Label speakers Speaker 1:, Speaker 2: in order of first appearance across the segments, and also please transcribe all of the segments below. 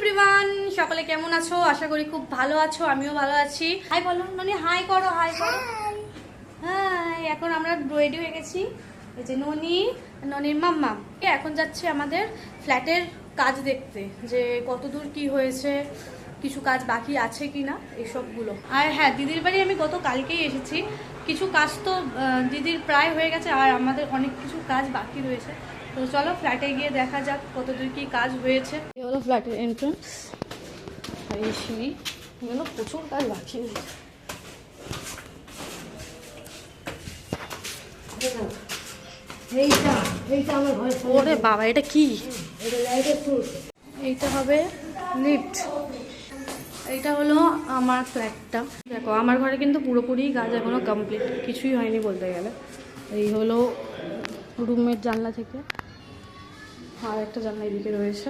Speaker 1: Everyone সকলে কেমন আছো? আশা করি খুব ভালো আছো, আমিও ভালো আছি। হাই বলো ননি হাই করো হাই করো। হাই এখন আমরা রেডি হয়ে গেছি। এই যে ননি, ননির মাম্মা এখন যাচ্ছে আমাদের ফ্ল্যাটের কাজ দেখতে, যে কতদূর কি হয়েছে, কিছু কাজ বাকি আছে কি না এসবগুলো। আর হ্যাঁ দিদির বাড়ি আমি গত কালকেই এসেছি। কিছু কাজ তো দিদির প্রায় হয়ে গেছে, আর আমাদের অনেক কিছু কাজ বাকি রয়েছে। তো চলো ফ্ল্যাটে গিয়ে দেখা যাক কতদূর কি কাজ হয়েছে। এই হলো ফ্ল্যাটের এন্ট্রান্স আর এই সিঁড়ি। এগুলো প্রচুর কাজ বাকি ওরে বাবা এটা কি?
Speaker 2: এটা লাইটের
Speaker 1: এইটা হবে লিফট এইটা হলো আমার ফ্ল্যাটটা দেখো আমার ঘরে কিন্তু পুরোপুরি কাজ এখনও কমপ্লিট কিছুই হয়নি বলতে গেলে। এই হলো রুমের জানলা থেকে। আর একটা জানলা এদিকে রয়েছে।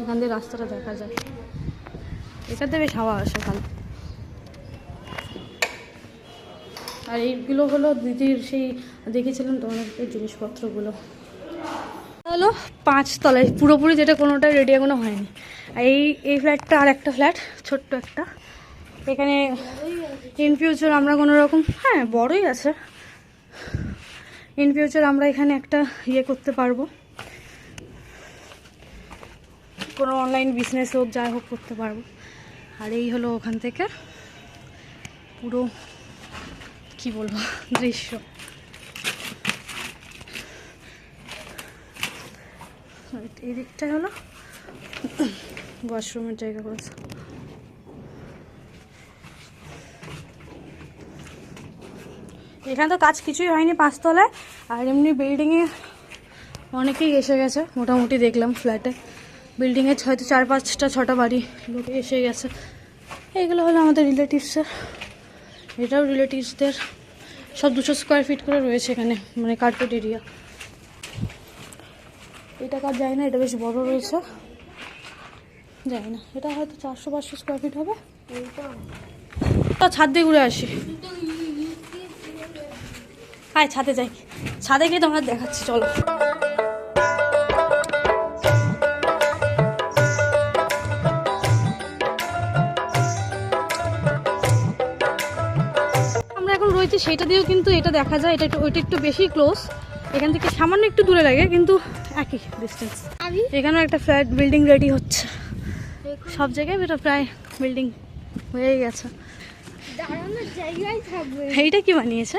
Speaker 1: এখান দিয়ে রাস্তাটা দেখা যায় এখান বেশ হাওয়া আসে ভালো আর এইগুলো হলো দিদির সেই দেখেছিলাম তোমাদের জিনিসপত্রগুলো? হলো পাঁচ তলায়, পুরোপুরি যেটা কোনোটা রেডি এখনও হয়নি। আর এই এই ফ্ল্যাটটা আর একটা ফ্ল্যাট ছোট্ট একটা। এখানে ইন ফিউচার আমরা কোনো রকম হ্যাঁ বড়ই আছে। ইন ফিউচার আমরা এখানে একটা ইয়ে করতে পারব। কোনো অনলাইন বিজনেস হোক, যাই হোক করতে পারব। আর এই হলো ওখান থেকে পুরো, কি বলব, দৃশ্য। এই দিকটা হলো। ওয়াশরুমের জায়গা করেছে এখানে তো কাজ কিছুই হয়নি পাঁচতলায়, আর এমনি বিল্ডিংয়ে অনেকেই এসে গেছে, মোটামুটি দেখলাম ফ্ল্যাটে বিল্ডিংয়ে হয়তো চার পাঁচটা, ছটা বাড়ি লোক এসে গেছে। এইগুলো হলো আমাদের রিলেটিভসের এটাও রিলেটিভসদের সব দুশো স্কোয়ার ফিট করে রয়েছে এখানে মানে কার্পেট এরিয়া এটা কার যায় না, এটা বেশ বড় রয়েছে। যায় না, এটা হয়তো চারশো পাঁচশো স্কোয়ার ফিট হবে। তো ছাদ দিয়ে ঘুরে আসি। হাই ছাদে যাই। ছাদে গিয়ে তোমরা দেখাচ্ছি চলো। আমরা এখন রয়েছি সেটা দিয়েও কিন্তু এটা দেখা যায় এটা একটু ওইটা একটু বেশি ক্লোজ এখান থেকে সামান্য একটু দূরে লাগে কিন্তু একই ডিস্টেন্স এখানেও একটা ফ্ল্যাট বিল্ডিং রেডি হচ্ছে। সব জায়গায় এটা প্রায় বিল্ডিং হয়ে গেছে। এইটা কি বানিয়েছে?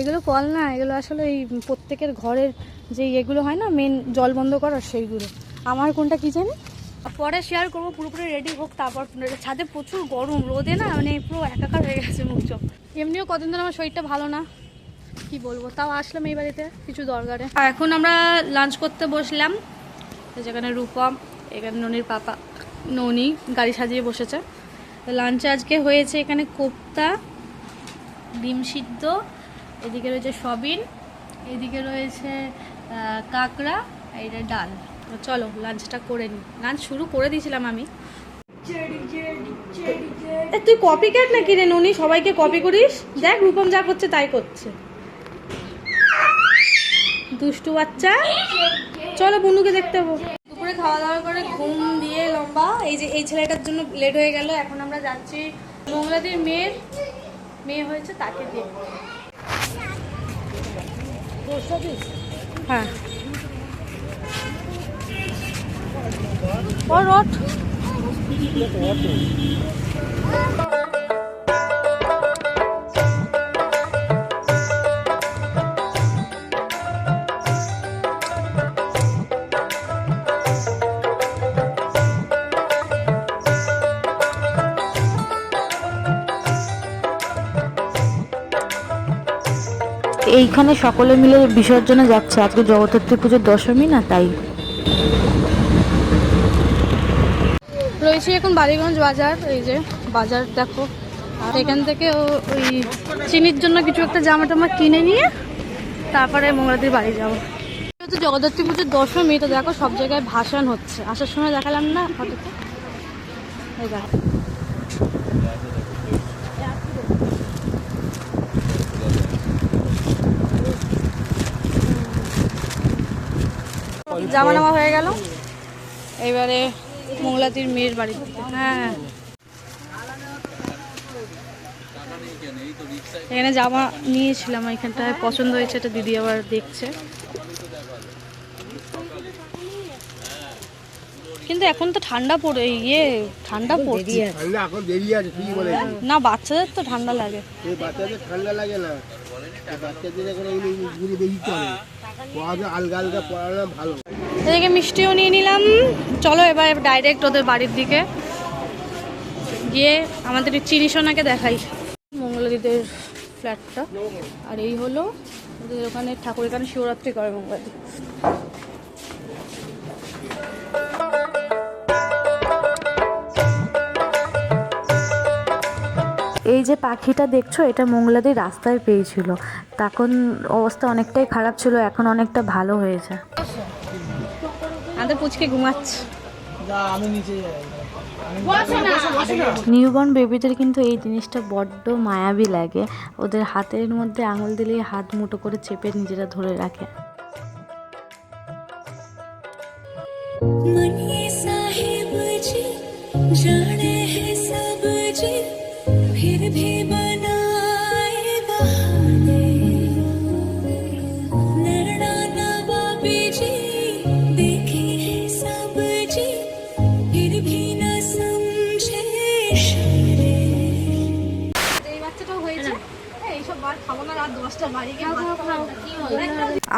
Speaker 1: এগুলো কল না এগুলো আসলে এই প্রত্যেকের ঘরের যে এগুলো হয় না মেন জল বন্ধ করার সেইগুলো। আমার কোনটা কি জানি? পরে শেয়ার করব পুরোপুরি রেডি হোক তারপর ছাদে প্রচুর গরম রোদে না মানে পুরো একাকার হয়ে গেছে মুখ চোখ এমনিও কদিন ধরে আমার শরীরটা ভালো না। কি বলব তাও আসলাম এই বাড়িতে কিছু দরকারে আর এখন আমরা লাঞ্চ করতে বসলাম যেখানে রূপম এখানে ননির পাপা ননি গাড়ি সাজিয়ে বসেছে। লাঞ্চে আজকে হয়েছে এখানে কোপ্তা ডিম সিদ্ধ এদিকে রয়েছে সবিন, এদিকে রয়েছে কাঁকড়া এটা ডাল। চলো লাঞ্চটা করে নিই লাঞ্চ শুরু করে দিয়েছিলাম আমি। তুই কপি ক্যাট নাকি রে নুনি? সবাইকে কপি করিস? দেখ, রূপম যা করছে, তাই করছে। দুষ্টু বাচ্চা। চলো, বন্ধুকে দেখতে হব। দুপুরে খাওয়া দাওয়া করে ঘুম দিয়ে লম্বা। এই যে, এই ছেলেটার জন্য লেট হয়ে গেল। এখন আমরা যাচ্ছি। মঙ্গলাদির মেয়ের, মেয়ে হয়েছে তাকে দিয়ে। হ্যাঁ। ও রট
Speaker 3: এইখানে সকলে মিলে বিসর্জনে যাচ্ছে। আজকে জগদ্ধাত্রী পুজোর দশমী না তাই?
Speaker 1: রয়েছে এখন বালিগঞ্জ বাজার, এই যে বাজার দেখো। আর এখান থেকে ওই চিনির জন্য কিছু একটা জামা টামা কিনে নিয়ে তারপরে মঙ্গলাদির বাড়ি যাব। হচ্ছে জগদ্ধাত্রী পুজোর দশমী তো দেখো সব জায়গায় ভাসান হচ্ছে। আসার সময় দেখালাম না ফটোতে দেখো। জামা নামা হয়ে গেল। এবারে মঙ্গলাতির মেয়ের বাড়ি। হ্যাঁ। এখানে জামা নিয়েছিলাম এখানটায়। পছন্দ হয়েছে এটা দিদি আবার দেখছে। কিন্তু এখন তো ঠান্ডা পড়ে ইয়ে ঠান্ডা পড়ছে। না বাচ্চাদের তো ঠান্ডা লাগে।
Speaker 4: বাচ্চাদের ঠান্ডা লাগে না। বাচ্চাদের
Speaker 1: মিষ্টিও নিয়ে নিলাম। চলো এবার ডাইরেক্ট ওদের বাড়ির দিকে। গিয়ে আমাদের চিনি সোনাকে দেখাই। মঙ্গলদিদের ফ্ল্যাটটা আর এই হলো ওদের ওখানে ঠাকুর এখানে শিবরাত্রি করে মঙ্গলাদি।
Speaker 3: এই যে পাখিটা দেখছ এটা মোংলাদি রাস্তায় পেয়েছিল। তখন অবস্থা অনেকটাই খারাপ ছিল এখন অনেকটা ভালো হয়েছে। নিউবর্ন বেবিদের কিন্তু এই জিনিসটা বড্ড মায়াবী লাগে। ওদের হাতের মধ্যে আঙুল দিলেই হাত মুঠো করে চেপে নিজেরা ধরে রাখে।
Speaker 1: জানে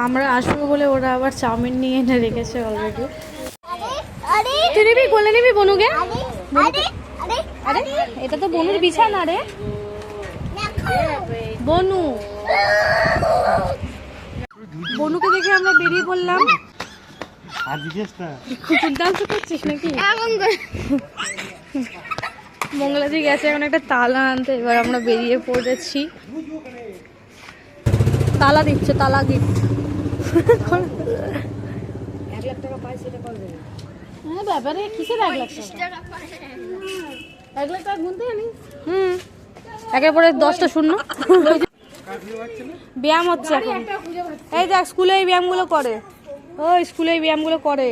Speaker 1: আমরা আসব বলে ওরা আবার চাউমিন নিয়ে এনে রেখেছে অলরেডি
Speaker 2: আরে
Speaker 1: তুই নিবি? কোলে নিবি বনুকে?
Speaker 2: আরে আরে
Speaker 1: আরে এটা তো বনুর বিছানা রে। বনু। বনুকে দেখে আমরা বেরিয়ে পড়লাম। কুকুর ডান্স করছিস নাকি? মঙ্গলাজি গেছে এখন একটা তালা আনতে এবার আমরা বেরিয়ে পড়েছি। তালা দিচ্ছে তালা গিফট হ্যাঁ ব্যাপারে কিসের এক লাখ টাকা? এক লাখ টাকা গুনতে জানি। হুম একের পরে দশটা শূন্য। ব্যায়াম হচ্ছে এখন। এই দেখ স্কুলে এই ব্যায়ামগুলো করে। ওই স্কুলে এই ব্যায়ামগুলো করে।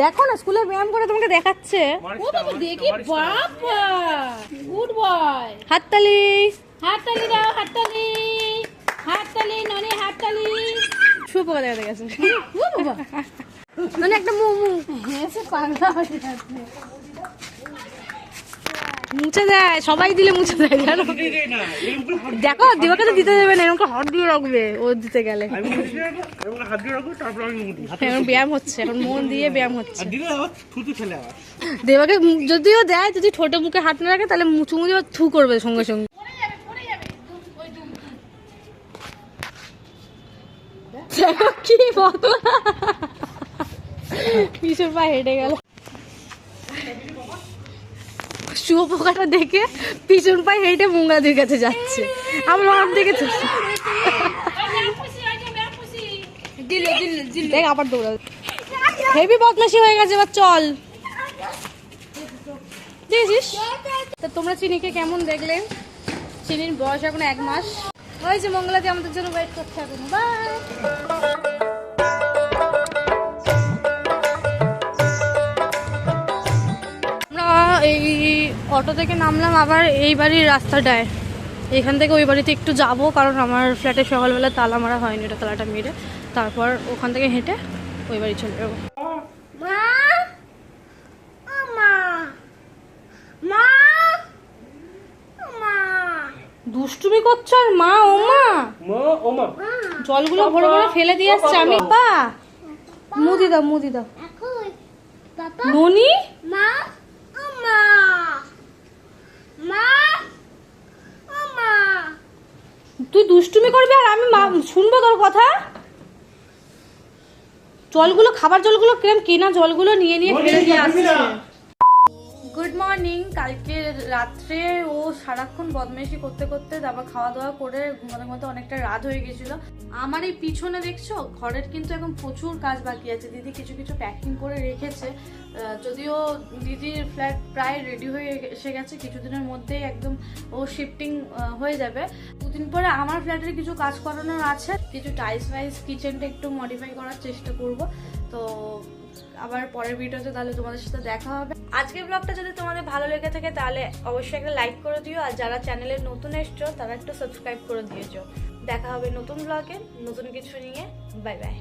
Speaker 1: দেখো না স্কুলে ব্যায়াম করে তোমাকে দেখাচ্ছে।
Speaker 5: দেখি বাবা গুড বয়
Speaker 1: হাততালি।
Speaker 5: হাততালি দাও হাততালি ননি হাততালি
Speaker 1: শুয়োপোকা দেখা গেছে। মানে একটা মু মু
Speaker 5: হেসে পাগলা যাচ্ছে
Speaker 1: মুছে দেয় সবাই দিলে মুছে দেয় জানো? দেখো দিবাকে তো দিতে দেবে না এরকম হাত দিয়ে রাখবে ও দিতে গেলে।
Speaker 4: হাত দিয়ে রাখব তারপর আমি মুটি
Speaker 1: এখন ব্যায়াম হচ্ছে এখন মন দিয়ে ব্যায়াম হচ্ছে।
Speaker 4: দিলে আবার থুতু ফেলে আবার।
Speaker 1: দেবাকে যদিও দেয় যদি ঠোঁটে মুখে হাত না রাখে তাহলে মুচু মুচু থু করবে সঙ্গে সঙ্গে। বলো পা হেঁটে গেল। শুয়োপোকাটা দেখে পিছন পায়ে হেঁটে মুঙ্গাদির কাছে যাচ্ছে। আমরা ওর দিকে দেখ আবার দৌড়া হেভি বদমাশি হয়ে গেছে এবার চল। দেখেছিস? তা তোমরা চিনিকে কেমন দেখলে? চিনির বয়স এখন এক মাস। হয়েছে মঙ্গলাতে আমাদের জন্য ওয়েট করতে হবে। বাই অটো থেকে নামলাম আবার এই বাড়ির রাস্তাটায় এখান থেকে ওই বাড়িতে একটু যাব কারণ আমার ফ্ল্যাটে সকালবেলা তালা মারা হয়নি এটা তালাটা মেরে। তারপর ওখান থেকে হেঁটে ওই বাড়ি চলে যাব। দুষ্টুমি করছ আর মা ও মা? জলগুলো ভরে ভরে ফেলে দিয়ে আসছে আমি পা। মুদি দাও মুদি দাও। ননি
Speaker 2: মা ও মা মা ও মা
Speaker 1: তুই দুষ্টুমি করবি আর আমি শুনব তোর কথা? জলগুলো খাবার জলগুলো কিরম কেনা জলগুলো নিয়ে নিয়ে ফেলে দিয়ে আসছে। মর্নিং কালকে রাত্রে ও সারাক্ষণ বদমাইশি করতে করতে তারপর খাওয়া দাওয়া করে ঘুমাতে ঘুমাতে অনেকটা রাত হয়ে গেছিল। আমার এই পিছনে দেখছ ঘরের কিন্তু এখন প্রচুর কাজ বাকি আছে। দিদি কিছু কিছু প্যাকিং করে রেখেছে। আহ, যদিও দিদির ফ্ল্যাট প্রায় রেডি হয়ে এসে গেছে কিছুদিনের মধ্যেই একদম ও শিফটিং হয়ে যাবে। দুদিন পরে আমার ফ্ল্যাটের কিছু কাজ করানোর আছে। কিছু টাইলস ওয়াইস কিচেনটা একটু মডিফাই করার চেষ্টা করব। তো আবার পরের ভিডিওতে তাহলে তোমাদের সাথে দেখা হবে। আজকের ব্লগটা যদি তোমাদের ভালো লেগে থাকে তাহলে অবশ্যই একটা লাইক করে দিও। আর যারা চ্যানেলে নতুন এসছো, তারা একটু সাবস্ক্রাইব করে দিয়েছ। দেখা হবে নতুন ব্লগে নতুন কিছু নিয়ে। Bye bye